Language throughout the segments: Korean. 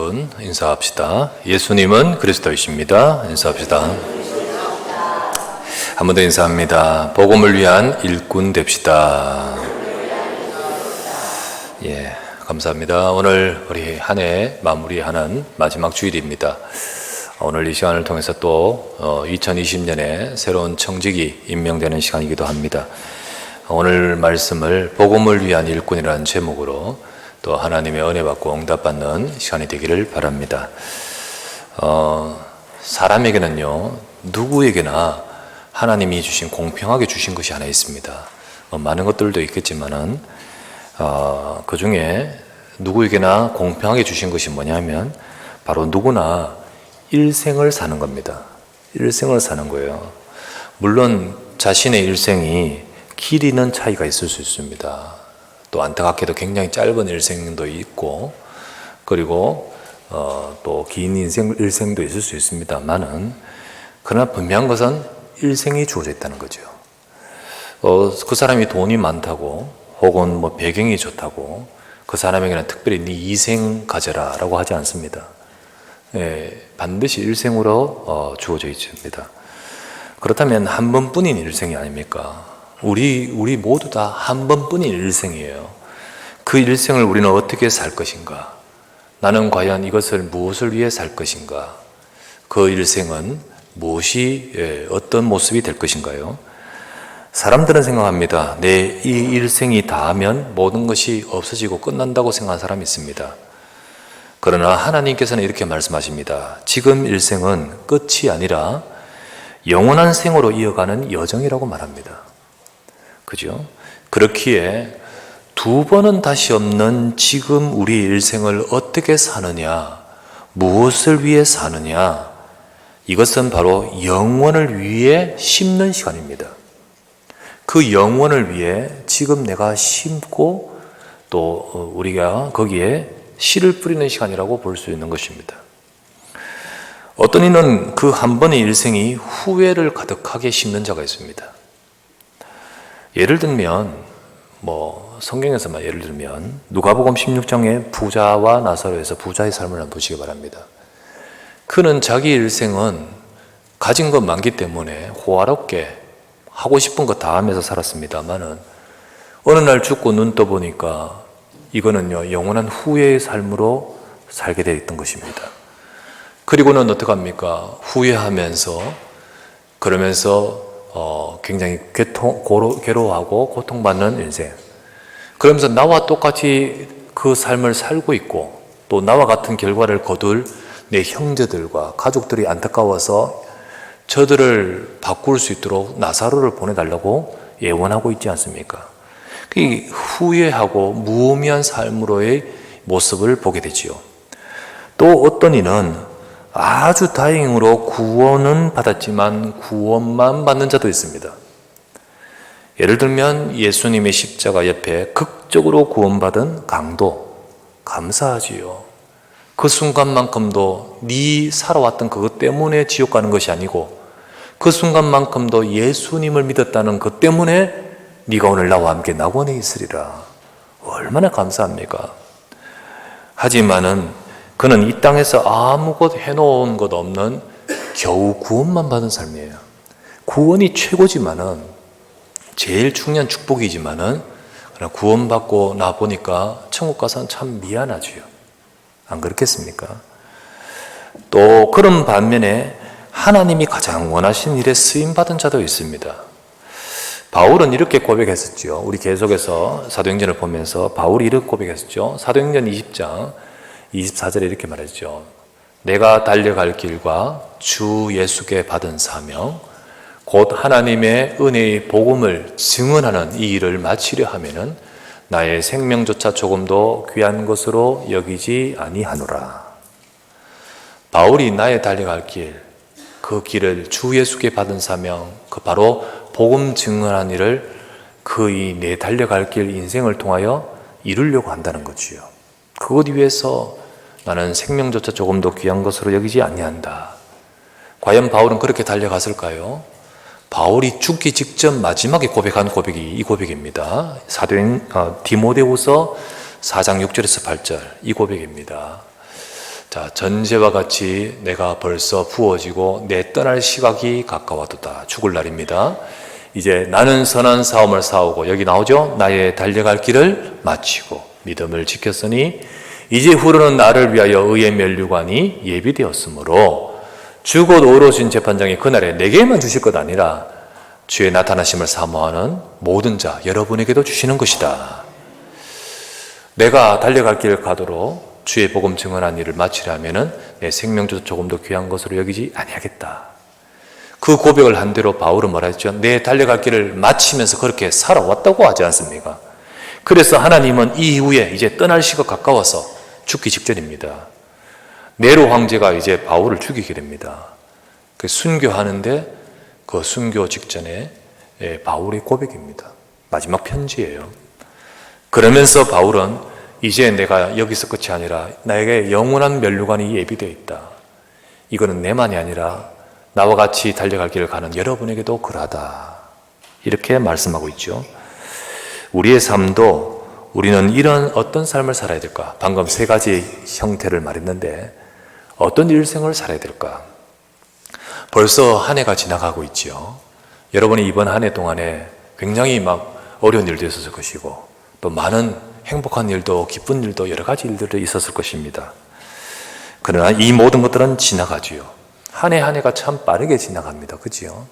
분 인사합시다. 예수님은 그리스도이십니다. 인사합시다. 한 번 더 인사합니다. 복음을 위한 일꾼 됩시다. 예, 감사합니다. 오늘 우리 한 해 마무리하는 마지막 주일입니다. 오늘 이 시간을 통해서 또 2020년에 새로운 청직이 임명되는 시간이기도 합니다. 오늘 말씀을 복음을 위한 일꾼이라는 제목으로 또 하나님의 은혜 받고 응답받는 시간이 되기를 바랍니다. 어, 사람에게는요, 누구에게나 하나님이 주신 공평하게 주신 것이 하나 있습니다. 어, 많은 것들도 있겠지만은 어, 그 중에 누구에게나 공평하게 주신 것이 뭐냐면 바로 누구나 일생을 사는 겁니다. 일생을 사는 거예요. 물론 자신의 일생이 길이는 차이가 있을 수 있습니다. 또 안타깝게도 굉장히 짧은 일생도 있고 그리고 어, 또 긴 인생 일생도 있을 수 있습니다만은 그러나 분명한 것은 일생이 주어져 있다는 거죠. 어, 그 사람이 돈이 많다고 혹은 뭐 배경이 좋다고 그 사람에게는 특별히 네 이생 가져라라고 하지 않습니다. 예, 반드시 일생으로 어, 주어져 있습니다. 그렇다면 한 번뿐인 일생이 아닙니까? 우리 우리 모두 다 한 번뿐인 일생이에요. 그 일생을 우리는 어떻게 살 것인가? 나는 과연 이것을 무엇을 위해 살 것인가? 그 일생은 무엇이 예, 어떤 모습이 될 것인가요? 사람들은 생각합니다. 내 이 일생이 다하면 모든 것이 없어지고 끝난다고 생각하는 사람이 있습니다. 그러나 하나님께서는 이렇게 말씀하십니다. 지금 일생은 끝이 아니라 영원한 생으로 이어가는 여정이라고 말합니다. 그죠? 그렇기에 두 번은 다시 없는 지금 우리 일생을 어떻게 사느냐, 무엇을 위해 사느냐, 이것은 바로 영원을 위해 심는 시간입니다. 그 영원을 위해 지금 내가 심고 또 우리가 거기에 씨를 뿌리는 시간이라고 볼 수 있는 것입니다. 어떤 이는 그 한 번의 일생이 후회를 가득하게 심는 자가 있습니다. 예를 들면 뭐 성경에서만 예를 들면 누가복음 16장에 부자와 나사로에서 부자의 삶을 한번 보시기 바랍니다. 그는 자기 일생은 가진 것 많기 때문에 호화롭게 하고 싶은 거다 하면서 살았습니다만은 어느 날 죽고 눈 떠보니까 이거는요 영원한 후회의 삶으로 살게 되어 있던 것입니다. 그리고는 어떻게 합니까? 후회하면서 그러면서 어, 굉장히 괴통, 고로, 괴로워하고 고통받는 인생. 그러면서 나와 똑같이 그 삶을 살고 있고 또 나와 같은 결과를 거둘 내 형제들과 가족들이 안타까워서 저들을 바꿀 수 있도록 나사로를 보내달라고 예원하고 있지 않습니까? 그 후회하고 무의미한 삶으로의 모습을 보게 되지요. 또 어떤 이는 아주 다행으로 구원은 받았지만 구원만 받는 자도 있습니다. 예를 들면 예수님의 십자가 옆에 극적으로 구원받은 강도 감사하지요. 그 순간만큼도 네 살아왔던 그것 때문에 지옥 가는 것이 아니고 그 순간만큼도 예수님을 믿었다는 것 때문에 네가 오늘 나와 함께 낙원에 있으리라. 얼마나 감사합니까? 하지만은 그는 이 땅에서 아무것 해놓은 것 없는 겨우 구원만 받은 삶이에요. 구원이 최고지만은 제일 중요한 축복이지만은 구원받고 나 보니까 천국 가서는 참 미안하지요. 안 그렇겠습니까? 또 그런 반면에 하나님이 가장 원하신 일에 쓰임 받은 자도 있습니다. 바울은 이렇게 고백했었죠. 우리 계속해서 사도행전을 보면서 바울이 이렇게 고백했었죠. 사도행전 20장 24절에 이렇게 말했죠. 내가 달려갈 길과 주 예수께 받은 사명, 곧 하나님의 은혜의 복음을 증언하는 이 일을 마치려 하면은 나의 생명조차 조금도 귀한 것으로 여기지 아니하노라. 바울이 나의 달려갈 길, 그 길을 주 예수께 받은 사명, 그 바로 복음 증언한 일을 그이 내 달려갈 길 인생을 통하여 이루려고 한다는 거지요. 그것 위해서 나는 생명조차 조금도 귀한 것으로 여기지 아니한다. 과연 바울은 그렇게 달려갔을까요? 바울이 죽기 직전 마지막에 고백한 고백이 이 고백입니다. 사도행 어, 디모데후서 4장 6절에서 8절 이 고백입니다. 자, 전제와 같이 내가 벌써 부어지고 내 떠날 시각이 가까워졌다. 죽을 날입니다. 이제 나는 선한 싸움을 싸우고 여기 나오죠? 나의 달려갈 길을 마치고 믿음을 지켰으니 이제 후로는 나를 위하여 의의 면류관이 예비되었으므로 주곧 오로신 재판장이 그날에 내게만 주실 것 아니라 주의 나타나심을 사모하는 모든 자 여러분에게도 주시는 것이다. 내가 달려갈 길을 가도록 주의 복음 증언한 일을 마치려면은 내 생명조차 조금 더 귀한 것으로 여기지 아니하겠다. 그 고백을 한 대로 바울은 뭐라 했죠? 내 달려갈 길을 마치면서 그렇게 살아왔다고 하지 않습니까? 그래서 하나님은 이 이후에 이제 떠날 시가 가까워서 죽기 직전입니다. 네로 황제가 이제 바울을 죽이게 됩니다. 그 순교하는데 그 순교 직전에 예, 바울의 고백입니다. 마지막 편지예요. 그러면서 바울은 이제 내가 여기서 끝이 아니라 나에게 영원한 멸류관이 예비되어 있다. 이거는 내만이 아니라 나와 같이 달려갈 길을 가는 여러분에게도 그러하다. 이렇게 말씀하고 있죠. 우리의 삶도 우리는 이런 어떤 삶을 살아야 될까? 방금 세 가지 형태를 말했는데 어떤 일생을 살아야 될까? 벌써 한 해가 지나가고 있지요. 여러분이 이번 한 해 동안에 굉장히 막 어려운 일도 있었을 것이고 또 많은 행복한 일도 기쁜 일도 여러 가지 일들이 있었을 것입니다. 그러나 이 모든 것들은 지나가지요. 한 해 한 해가 참 빠르게 지나갑니다. 그지요?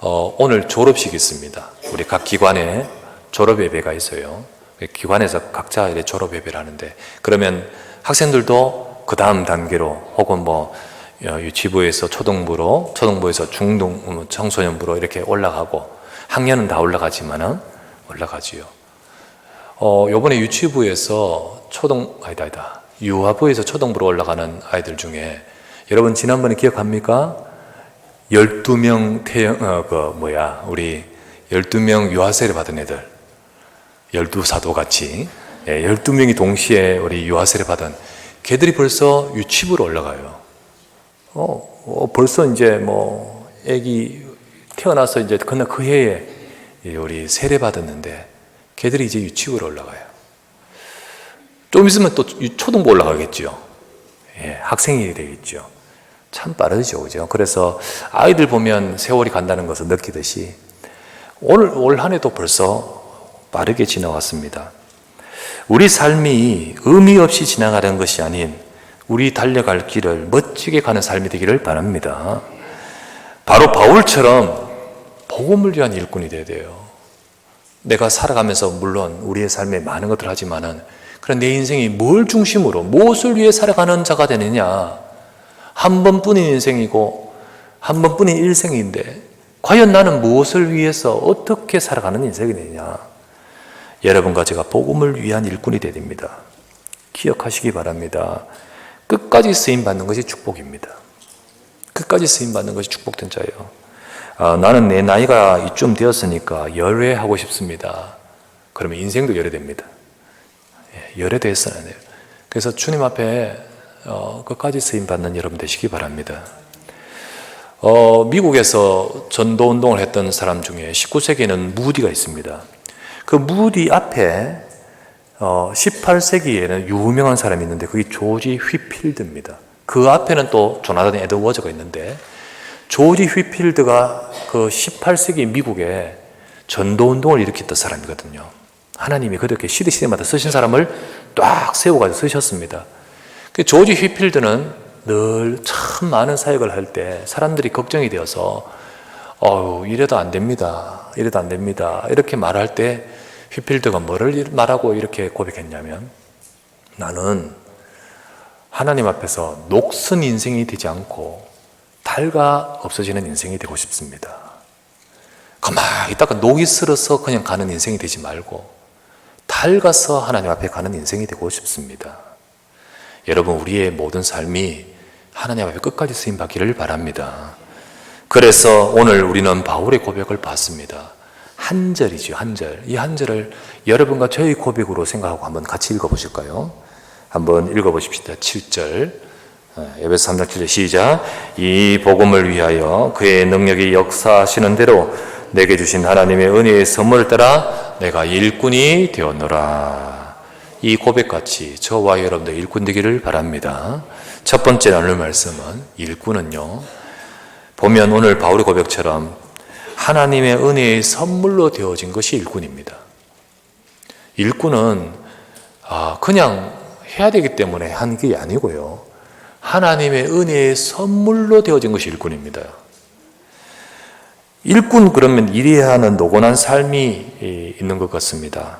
어, 오늘 졸업식 있습니다. 우리 각 기관에 졸업 예배가 있어요. 기관에서 각자 이렇게 졸업 예배를 하는데 그러면 학생들도 그 다음 단계로 혹은 뭐 어, 유치부에서 초등부로 초등부에서 중등 음, 청소년부로 이렇게 올라가고 학년은 다 올라가지만은 올라가지요. 어, 요번에 유치부에서 초등 아니다 아니다 유아부에서 초등부로 올라가는 아이들 중에 여러분 지난번에 기억합니까? 12명 태영 어, 그 뭐야 우리 12명 유아세를 받은 애들 12사도 같이 예, 12명이 동시에 우리 유아세를 받은 걔들이 벌써 유치부로 올라가요. 어, 어, 벌써 이제 뭐 애기 태어나서 이제 그날 그 해에 우리 세례 받았는데 걔들이 이제 유치부로 올라가요. 좀 있으면 또 초등부 올라가겠죠. 예, 학생이 되겠죠. 참 빠르죠, 그죠? 그래서 아이들 보면 세월이 간다는 것을 느끼듯이 오늘 올한 해도 벌써 빠르게 지나왔습니다. 우리 삶이 의미 없이 지나가는 것이 아닌 우리 달려갈 길을 멋지게 가는 삶이 되기를 바랍니다. 바로 바울처럼 복음을 위한 일꾼이 되어야 돼요. 내가 살아가면서 물론 우리의 삶에 많은 것들을 하지만은 그런 내 인생이 뭘 중심으로 무엇을 위해 살아가는 자가 되느냐? 한 번뿐인 인생이고 한 번뿐인 일생인데 과연 나는 무엇을 위해서 어떻게 살아가는 인생이 되냐? 여러분과 제가 복음을 위한 일꾼이 되야 됩니다. 기억하시기 바랍니다. 끝까지 쓰임 받는 것이 축복입니다. 끝까지 쓰임 받는 것이 축복된 자예요. 아, 나는 내 나이가 이쯤 되었으니까 열애하고 싶습니다. 그러면 인생도 열애됩니다. 예, 열애되어서는 안 돼요. 그래서 주님 앞에 어, 끝까지 쓰임 받는 여러분 되시기 바랍니다. 어, 미국에서 전도 운동을 했던 사람 중에 19세기에는 무디가 있습니다. 그 무디 앞에 어, 18세기에는 유명한 사람이 있는데 그게 조지 휘필드입니다. 그 앞에는 또 조나단 에드워즈가 있는데 조지 휘필드가 그 18세기 미국에 전도 운동을 일으켰던 사람이거든요. 하나님이 그렇게 시대 시대마다 쓰신 사람을 딱 세워가지고 쓰셨습니다. 그 조지 휘필드는 늘 참 많은 사역을 할 때 사람들이 걱정이 되어서 어유 이래도 안 됩니다. 이래도 안 됩니다. 이렇게 말할 때 휘필드가 뭐를 말하고 이렇게 고백했냐면 나는 하나님 앞에서 녹슨 인생이 되지 않고 달가 없어지는 인생이 되고 싶습니다. 가만히 있다가 녹이 슬어서 그냥 가는 인생이 되지 말고 달가서 하나님 앞에 가는 인생이 되고 싶습니다. 여러분 우리의 모든 삶이 하나님 앞에 끝까지 쓰임 받기를 바랍니다. 그래서 오늘 우리는 바울의 고백을 봤습니다. 한 절이죠, 한 절. 이 한 절을 여러분과 저희 고백으로 생각하고 한번 같이 읽어보실까요? 한번 읽어보십시다. 7절. 에베소 3장 7절 시작. 이 복음을 위하여 그의 능력이 역사하시는 대로 내게 주신 하나님의 은혜의 선물을 따라 내가 일꾼이 되었노라. 이 고백같이 저와 여러분들 일꾼 되기를 바랍니다. 첫 번째 나눌 말씀은 일꾼은요. 보면 오늘 바울의 고백처럼 하나님의 은혜의 선물로 되어진 것이 일꾼입니다. 일꾼은 아, 그냥 해야 되기 때문에 한 게 아니고요. 하나님의 은혜의 선물로 되어진 것이 일꾼입니다. 일꾼 그러면 일해야 하는 노곤한 삶이 있는 것 같습니다.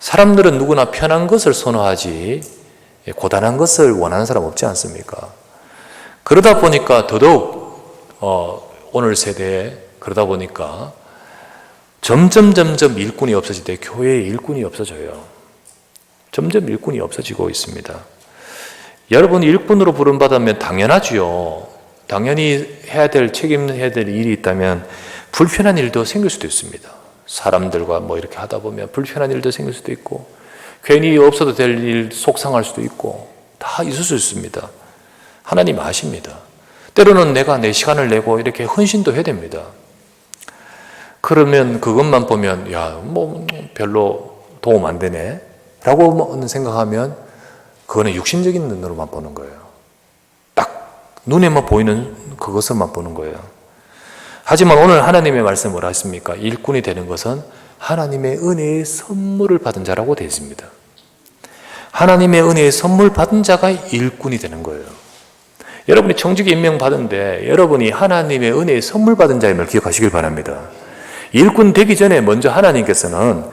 사람들은 누구나 편한 것을 선호하지 고단한 것을 원하는 사람 없지 않습니까? 그러다 보니까 더더욱 어, 오늘 세대에 그러다 보니까 점점 점점 일꾼이 없어질 때 교회에 일꾼이 없어져요. 점점 일꾼이 없어지고 있습니다. 여러분 일꾼으로 부름받으면 당연하지요. 당연히 해야 될 책임해야 될 일이 있다면 불편한 일도 생길 수도 있습니다. 사람들과 뭐 이렇게 하다 보면 불편한 일도 생길 수도 있고 괜히 없어도 될 일 속상할 수도 있고 다 있을 수 있습니다. 하나님 아십니다. 때로는 내가 내 시간을 내고 이렇게 헌신도 해야 됩니다. 그러면 그것만 보면 야 뭐 별로 도움 안 되네 라고 생각하면 그거는 육신적인 눈으로만 보는 거예요. 딱 눈에만 보이는 그것을만 보는 거예요. 하지만 오늘 하나님의 말씀 뭐라 했습니까? 일꾼이 되는 것은 하나님의 은혜의 선물을 받은 자라고 되어 있습니다. 하나님의 은혜의 선물 받은 자가 일꾼이 되는 거예요. 여러분이 청직에 임명받은데 여러분이 하나님의 은혜의 선물 받은 자임을 기억하시길 바랍니다. 일꾼 되기 전에 먼저 하나님께서는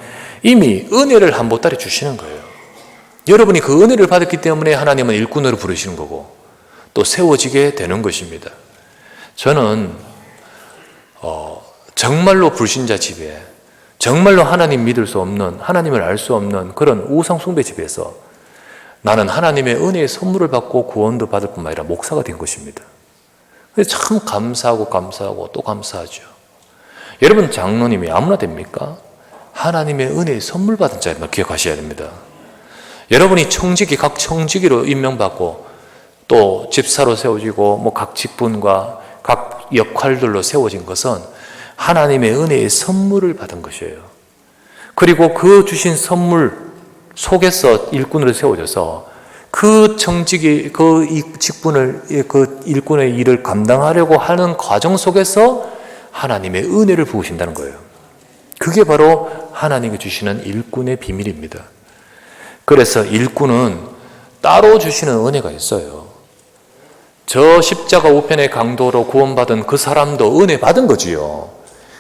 이미 은혜를 한 보따리 주시는 거예요. 여러분이 그 은혜를 받았기 때문에 하나님은 일꾼으로 부르시는 거고 또 세워지게 되는 것입니다. 저는 어, 정말로 불신자 집에 정말로 하나님 믿을 수 없는 하나님을 알 수 없는 그런 우상 숭배 집에서 나는 하나님의 은혜의 선물을 받고 구원도 받을 뿐만 아니라 목사가 된 것입니다. 참 감사하고 감사하고 또 감사하죠. 여러분 장로님이 아무나 됩니까? 하나님의 은혜의 선물 받은 자임을 기억하셔야 됩니다. 여러분이 청직이 각 청직이로 임명받고 또 집사로 세워지고 뭐 각 직분과 각 역할들로 세워진 것은 하나님의 은혜의 선물을 받은 것이에요. 그리고 그 주신 선물 속에서 일꾼으로 세워져서 그 청직이 그 직분을 그 일꾼의 일을 감당하려고 하는 과정 속에서 하나님의 은혜를 부으신다는 거예요. 그게 바로 하나님이 주시는 일꾼의 비밀입니다. 그래서 일꾼은 따로 주시는 은혜가 있어요. 저 십자가 우편의 강도로 구원받은 그 사람도 은혜 받은 거지요.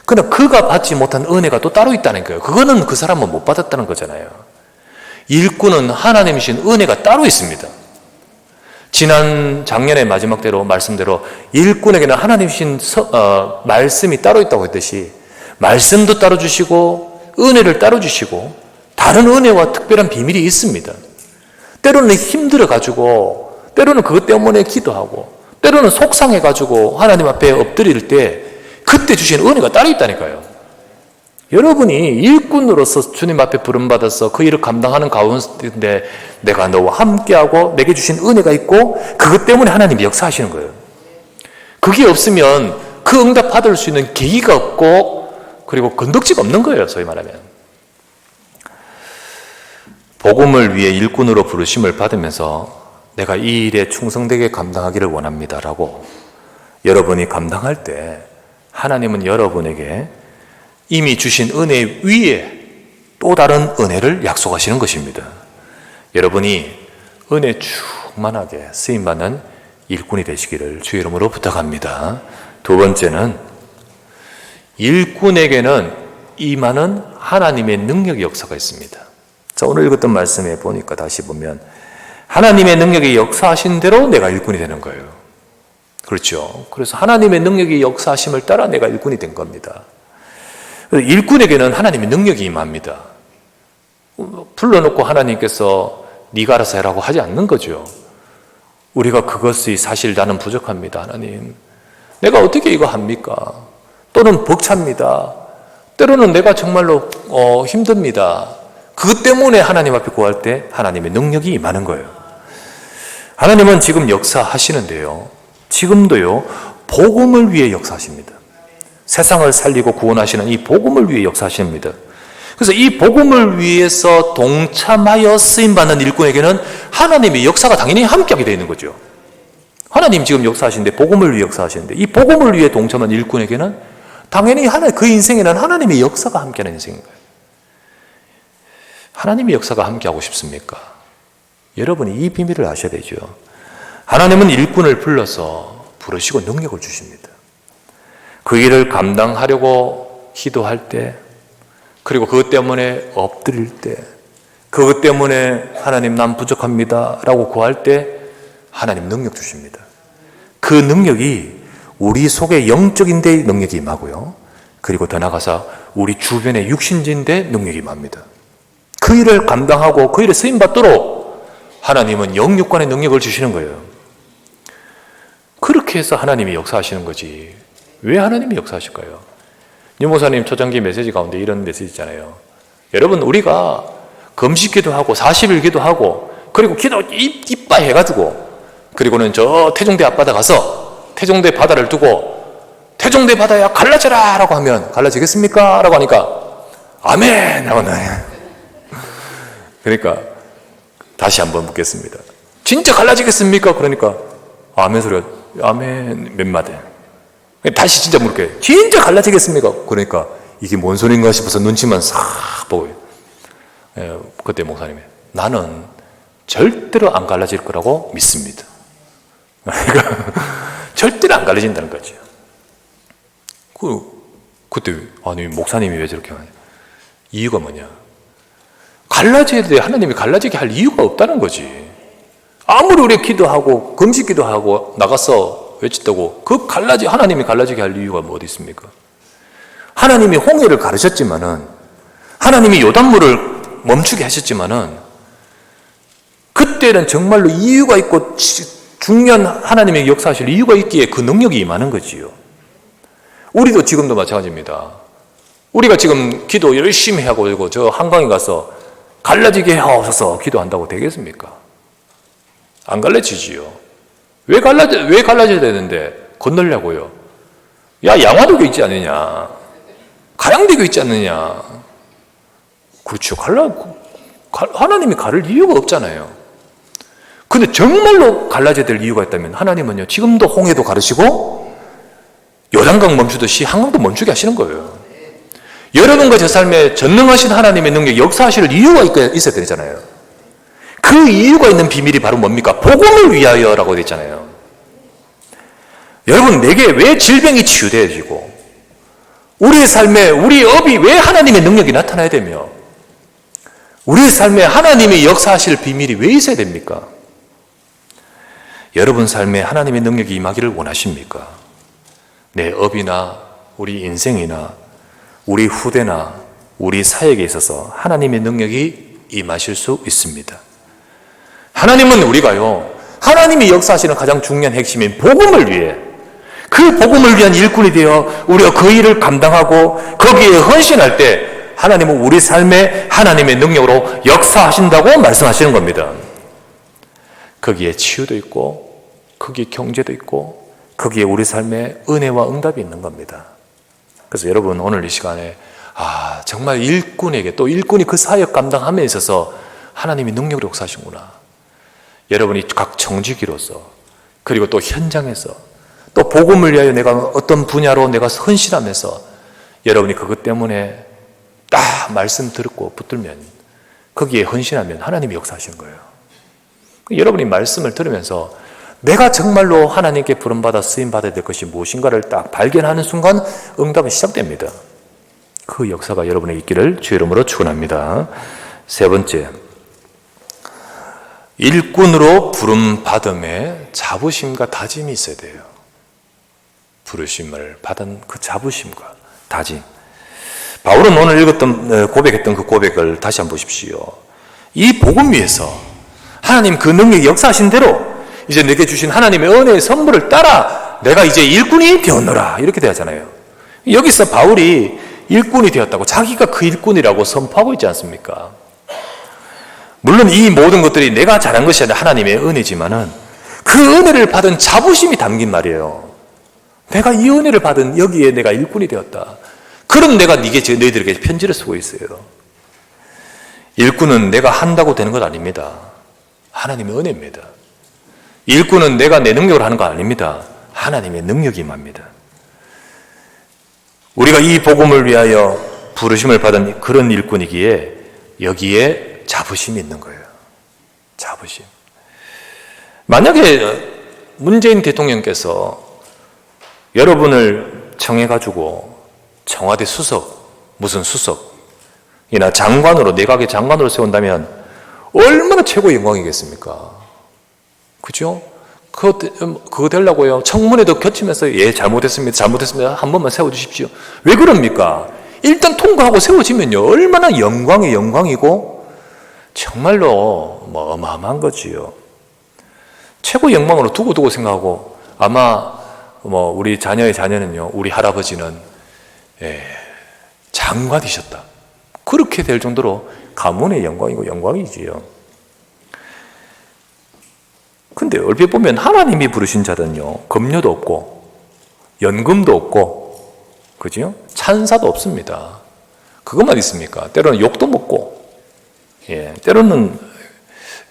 그러나 그가 받지 못한 은혜가 또 따로 있다는 거예요. 그거는 그 사람은 못 받았다는 거잖아요. 일꾼은 하나님 이신 은혜가 따로 있습니다. 지난 작년의 마지막 대로 말씀대로 일꾼에게는 하나님이신 서, 어, 말씀이 따로 있다고 했듯이 말씀도 따로 주시고 은혜를 따로 주시고 다른 은혜와 특별한 비밀이 있습니다. 때로는 힘들어 가지고 때로는 그것 때문에 기도하고 때로는 속상해 가지고 하나님 앞에 엎드릴 때 그때 주신 은혜가 따로 있다니까요. 여러분이 일꾼으로서 주님 앞에 부름받아서 그 일을 감당하는 가운데 내가 너와 함께하고 내게 주신 은혜가 있고 그것 때문에 하나님이 역사하시는 거예요. 그게 없으면 그 응답 받을 수 있는 계기가 없고 그리고 건덕지가 없는 거예요. 소위 말하면. 복음을 위해 일꾼으로 부르심을 받으면서 내가 이 일에 충성되게 감당하기를 원합니다라고 여러분이 감당할 때 하나님은 여러분에게 이미 주신 은혜 위에 또 다른 은혜를 약속하시는 것입니다. 여러분이 은혜 충만하게 쓰임받는 일꾼이 되시기를 주 이름으로 부탁합니다. 두 번째는 일꾼에게는 임하는 하나님의 능력의 역사가 있습니다. 자, 오늘 읽었던 말씀에 보니까 다시 보면 하나님의 능력이 역사하신 대로 내가 일꾼이 되는 거예요. 그렇죠. 그래서 하나님의 능력이 역사하심을 따라 내가 일꾼이 된 겁니다. 일꾼에게는 하나님의 능력이 임합니다. 불러놓고 하나님께서 네가 알아서 해라고 하지 않는 거죠. 우리가 그것이 사실 나는 부족합니다. 하나님. 내가 어떻게 이거 합니까? 또는 벅찹니다. 때로는 내가 정말로 어, 힘듭니다. 그것 때문에 하나님 앞에 구할 때 하나님의 능력이 임하는 거예요. 하나님은 지금 역사하시는데요. 지금도요. 복음을 위해 역사하십니다. 세상을 살리고 구원하시는 이 복음을 위해 역사하십니다. 그래서 이 복음을 위해서 동참하여 쓰임받는 일꾼에게는 하나님의 역사가 당연히 함께하게 되어 있는 거죠. 하나님 지금 역사하시는데 복음을 위해 역사하시는데 이 복음을 위해 동참한 일꾼에게는 당연히 하나 그 인생에는 하나님의 역사가 함께하는 인생인 거예요. 하나님의 역사가 함께하고 싶습니까? 여러분이 이 비밀을 아셔야 되죠. 하나님은 일꾼을 불러서 부르시고 능력을 주십니다. 그 일을 감당하려고 기도할 때, 그리고 그것 때문에 엎드릴 때, 그것 때문에 하나님 난 부족합니다. 라고 구할 때 하나님 능력 주십니다. 그 능력이 우리 속에 영적인 데 능력이 임하고요. 그리고 더 나아가서 우리 주변의 육신진 데 능력이 임합니다. 그 일을 감당하고 그 일에 쓰임받도록 하나님은 영육관의 능력을 주시는 거예요. 그렇게 해서 하나님이 역사하시는 거지. 왜 하나님이 역사하실까요? 유모사님 초장기 메시지 가운데 이런 메시지 있잖아요. 여러분, 우리가 금식기도 하고 40일기도 하고 그리고 기도 이- 이빠이 해가지고 그리고는 저 태종대 앞바다 가서 태종대 바다를 두고 태종대 바다야 갈라져라 라고 하면 갈라지겠습니까? 라고 하니까 아멘! 하고 나요. 그러니까 다시 한번 묻겠습니다. 진짜 갈라지겠습니까? 그러니까 아멘 소리가 아멘 몇 마디. 다시 진짜 물게 진짜 갈라지겠습니까? 그러니까 이게 뭔 소린가 싶어서 눈치만 싹 보고요. 예, 그때 목사님이 나는 절대로 안 갈라질 거라고 믿습니다. 그러니까 절대로 안 갈라진다는 거죠. 그 그때 아니 목사님이 왜 저렇게 하냐? 이유가 뭐냐? 갈라져야 돼. 하나님이 갈라지게 할 이유가 없다는 거지. 아무리 우리 기도하고 금식 기도 하고 나가서 외쳤다고 그 갈라지 하나님이 갈라지게 할 이유가 뭐 어디 있습니까? 하나님이 홍해를 가르셨지만은 하나님이 요단물을 멈추게 하셨지만은 그때는 정말로 이유가 있고 지- 중요한 하나님의 역사하실 이유가 있기에 그 능력이 임하는 거지요. 우리도 지금도 마찬가지입니다. 우리가 지금 기도 열심히 하고 이거 저 한강에 가서 갈라지게 하옵소서 기도한다고 되겠습니까? 안 갈라지지요. 왜 갈라져, 왜 갈라져야 되는데? 건널려고요. 야, 양화도교 있지 않느냐? 가양대교 있지 않느냐? 그렇죠. 갈라, 가- 하나님이 가를 이유가 없잖아요. 근데 정말로 갈라져야 될 이유가 있다면 하나님은요, 지금도 홍해도 가르시고, 요단강 멈추듯이 한강도 멈추게 하시는 거예요. 여러분과 제 삶에 전능하신 하나님의 능력, 역사하실 이유가 있- 있어야 되잖아요. 그 이유가 있는 비밀이 바로 뭡니까? 복음을 위하여라고 되어 있잖아요. 여러분, 내게 왜 질병이 치유되어지고, 우리의 삶에 우리 업이 왜 하나님의 능력이 나타나야 되며, 우리의 삶에 하나님의 역사하실 비밀이 왜 있어야 됩니까? 여러분 삶에 하나님의 능력이 임하기를 원하십니까? 내 업이나 우리 인생이나 우리 후대나 우리 사역에 있어서 하나님의 능력이 임하실 수 있습니다. 하나님은 우리가요, 하나님이 역사하시는 가장 중요한 핵심인 복음을 위해 그 복음을 위한 일꾼이 되어 우리가 그 일을 감당하고 거기에 헌신할 때 하나님은 우리 삶에 하나님의 능력으로 역사하신다고 말씀하시는 겁니다. 거기에 치유도 있고, 거기에 경제도 있고, 거기에 우리 삶에 은혜와 응답이 있는 겁니다. 그래서 여러분 오늘 이 시간에 아 정말 일꾼에게 또 일꾼이 그 사역 감당함에 있어서 하나님이 능력으로 역사하시구나. 여러분이 각 정직이로서 그리고 또 현장에서 또 복음을 위하여 내가 어떤 분야로 내가 헌신하면서 여러분이 그것 때문에 딱 말씀 듣고 붙들면 거기에 헌신하면 하나님이 역사하시는 거예요. 여러분이 말씀을 들으면서 내가 정말로 하나님께 부름받아 쓰임받아야 될 것이 무엇인가를 딱 발견하는 순간 응답은 시작됩니다. 그 역사가 여러분의 있기를 주 이름으로 축원합니다. 세 번째, 일꾼으로 부름받음에 자부심과 다짐이 있어야 돼요. 부르심을 받은 그 자부심과 다짐. 바울은 오늘 읽었던 어, 고백했던 그 고백을 다시 한번 보십시오. 이 복음 위에서 하나님 그 능력이 역사하신 대로 이제 내게 주신 하나님의 은혜의 선물을 따라 내가 이제 일꾼이 되었노라 이렇게 되었잖아요. 여기서 바울이 일꾼이 되었다고 자기가 그 일꾼이라고 선포하고 있지 않습니까? 물론 이 모든 것들이 내가 잘한 것이 아니라 하나님의 은혜지만은 그 은혜를 받은 자부심이 담긴 말이에요. 내가 이 은혜를 받은 여기에 내가 일꾼이 되었다. 그런 내가 네게 너희들에게 편지를 쓰고 있어요. 일꾼은 내가 한다고 되는 것 아닙니다. 하나님의 은혜입니다. 일꾼은 내가 내 능력으로 하는 거 아닙니다. 하나님의 능력이 임합니다. 우리가 이 복음을 위하여 부르심을 받은 그런 일꾼이기에 여기에 자부심이 있는 거예요. 자부심. 만약에 문재인 대통령께서 여러분을 청해가지고 청와대 수석, 무슨 수석이나 장관으로, 내각의 장관으로 세운다면 얼마나 최고 영광이겠습니까? 그죠? 그거, 그거 되려고요. 청문회도 거치면서, 예, 잘못했습니다. 잘못했습니다. 한 번만 세워주십시오. 왜 그럽니까? 일단 통과하고 세워지면요. 얼마나 영광의 영광이고, 정말로 뭐 어마어마한 거지요. 최고 영광으로 두고두고 생각하고, 아마 뭐 우리 자녀의 자녀는요, 우리 할아버지는, 예, 장관이셨다. 그렇게 될 정도로 가문의 영광이고 영광이지요. 근데 얼핏 보면 하나님이 부르신 자는요, 급료도 없고, 연금도 없고, 그죠? 찬사도 없습니다. 그것만 있습니까? 때로는 욕도 먹고, 예, 때로는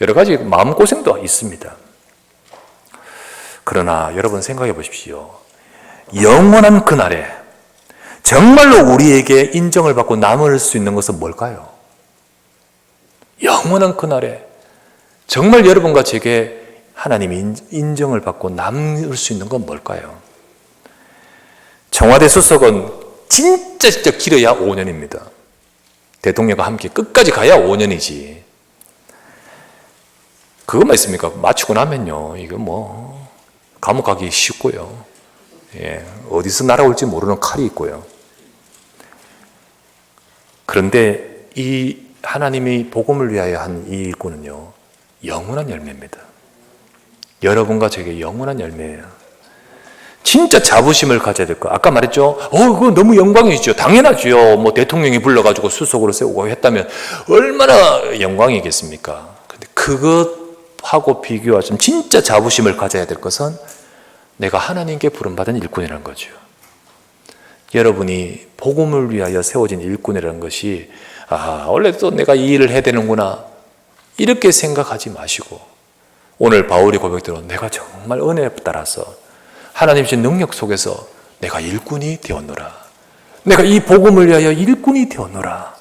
여러 가지 마음고생도 있습니다. 그러나 여러분 생각해 보십시오. 영원한 그날에 정말로 우리에게 인정을 받고 남을 수 있는 것은 뭘까요? 영원한 그날에 정말 여러분과 제게 하나님이 인정을 받고 남을 수 있는 건 뭘까요? 청와대 수석은 진짜 진짜 길어야 5년입니다. 대통령과 함께 끝까지 가야 5년이지. 그것만 있습니까? 마치고 나면요. 이거 뭐, 감옥 가기 쉽고요. 예, 어디서 날아올지 모르는 칼이 있고요. 그런데 이 하나님이 복음을 위하여 한 이 일꾼은요, 영원한 열매입니다. 여러분과 제게 영원한 열매예요. 진짜 자부심을 가져야 될 거. 아까 말했죠. 어, 그거 너무 영광이죠. 당연하죠. 뭐 대통령이 불러가지고 수석으로 세우고 했다면 얼마나 영광이겠습니까? 근데 그것하고 비교하시면 진짜 자부심을 가져야 될 것은 내가 하나님께 부름받은 일꾼이라는 거죠. 여러분이 복음을 위하여 세워진 일꾼이라는 것이 아, 원래 또 내가 이 일을 해야 되는구나. 이렇게 생각하지 마시고 오늘 바울이 고백대로 내가 정말 은혜에 따라서 하나님 신 능력 속에서 내가 일꾼이 되었노라. 내가 이 복음을 위하여 일꾼이 되었노라.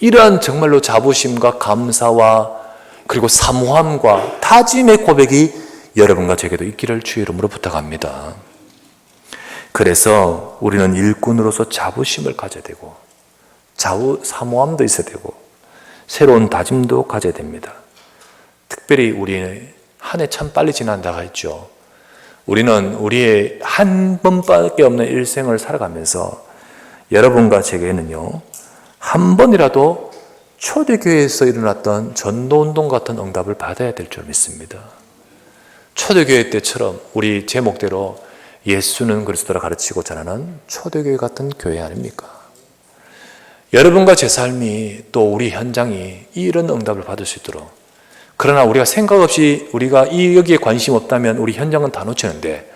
이러한 정말로 자부심과 감사와 그리고 사모함과 다짐의 고백이 여러분과 제게도 있기를 주의 이름으로 부탁합니다. 그래서 우리는 일꾼으로서 자부심을 가져야 되고 좌우 사모함도 있어야 되고 새로운 다짐도 가져야 됩니다. 특별히 우리 한해 참 빨리 지난다고 했죠. 우리는 우리의 한 번밖에 없는 일생을 살아가면서 여러분과 제게는요, 한 번이라도 초대교회에서 일어났던 전도운동 같은 응답을 받아야 될 줄 믿습니다. 초대교회 때처럼 우리 제목대로 예수는 그리스도라 가르치고 전하는 초대교회 같은 교회 아닙니까? 여러분과 제 삶이 또 우리 현장이 이런 응답을 받을 수 있도록 그러나 우리가 생각 없이 우리가 이 여기에 관심 없다면 우리 현장은 다 놓치는데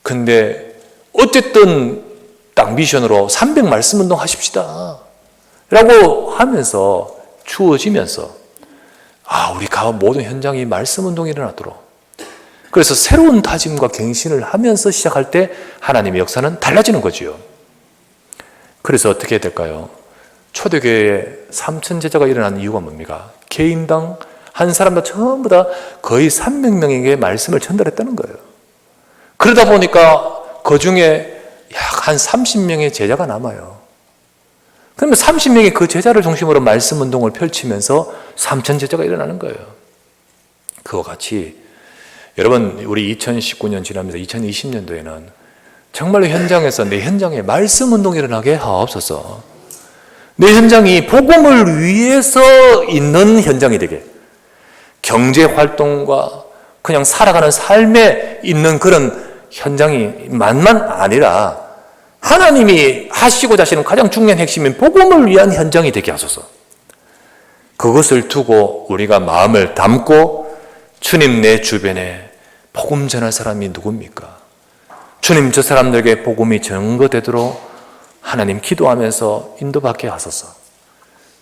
근데 어쨌든 딱 미션으로 300 말씀 운동 하십시다 라고 하면서 주어지면서 아 우리 가운 모든 현장이 말씀 운동이 일어나도록 그래서 새로운 다짐과 갱신을 하면서 시작할 때 하나님의 역사는 달라지는 거지요. 그래서 어떻게 해야 될까요? 초대교회에 3천 제자가 일어난 이유가 뭡니까? 개인당 한 사람도 전부 다 거의 300명에게 말씀을 전달했다는 거예요. 그러다 보니까 그 중에 약 한 30명의 제자가 남아요. 그러면 30명의 그 제자를 중심으로 말씀 운동을 펼치면서 3천 제자가 일어나는 거예요. 그와 같이 여러분 우리 2019년 지나면서 2020년도에는 정말로 현장에서 내 현장에 말씀 운동이 일어나게 하옵소서. 내 현장이 복음을 위해서 있는 현장이 되게 경제 활동과 그냥 살아가는 삶에 있는 그런 현장이 만만 아니라 하나님이 하시고자 하시는 가장 중요한 핵심인 복음을 위한 현장이 되게 하소서. 그것을 두고 우리가 마음을 담고 주님 내 주변에 복음 전할 사람이 누굽니까? 주님 저 사람들에게 복음이 전거되도록 하나님 기도하면서 인도받게 하소서.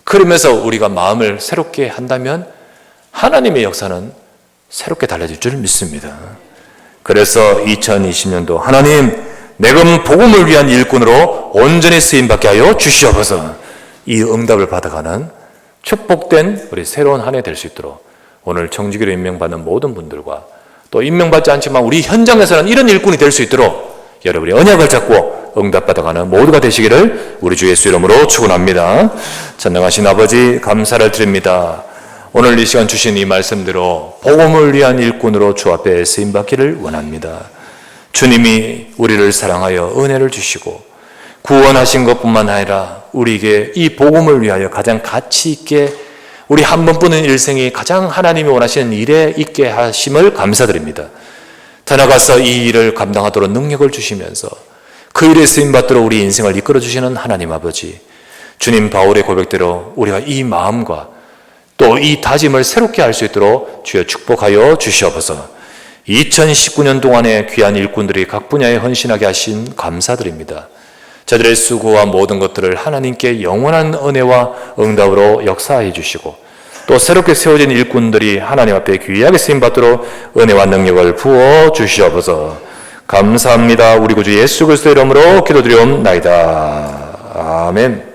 그러면서 우리가 마음을 새롭게 한다면 하나님의 역사는 새롭게 달라질 줄 믿습니다. 그래서 2020년도 하나님 내금 복음을 위한 일꾼으로 온전히 쓰임 받게 하여 주시옵소서. 이 응답을 받아가는 축복된 우리 새로운 한 해 될 수 있도록 오늘 정직으로 임명받는 모든 분들과 또 임명받지 않지만 우리 현장에서는 이런 일꾼이 될 수 있도록 여러분이 언약을 잡고 응답받아가는 모두가 되시기를 우리 주 예수 이름으로 축원합니다. 전능하신 아버지 감사를 드립니다. 오늘 이 시간 주신 이 말씀대로 복음을 위한 일꾼으로 주 앞에 쓰임 받기를 원합니다. 주님이 우리를 사랑하여 은혜를 주시고 구원하신 것뿐만 아니라 우리에게 이 복음을 위하여 가장 가치 있게 우리 한 번뿐인 일생이 가장 하나님이 원하시는 일에 있게 하심을 감사드립니다. 더 나아가서 이 일을 감당하도록 능력을 주시면서 그 일에 쓰임 받도록 우리 인생을 이끌어 주시는 하나님 아버지 주님 바울의 고백대로 우리가 이 마음과 또 이 다짐을 새롭게 할 수 있도록 주여 축복하여 주시옵소서. 2019년 동안에 귀한 일꾼들이 각 분야에 헌신하게 하신 감사드립니다. 저들의 수고와 모든 것들을 하나님께 영원한 은혜와 응답으로 역사해 주시고 또 새롭게 세워진 일꾼들이 하나님 앞에 귀하게 쓰임 받도록 은혜와 능력을 부어 주시옵소서. 감사합니다. 우리 구주 예수 그리스도 이름으로 기도드리옵나이다. 아멘.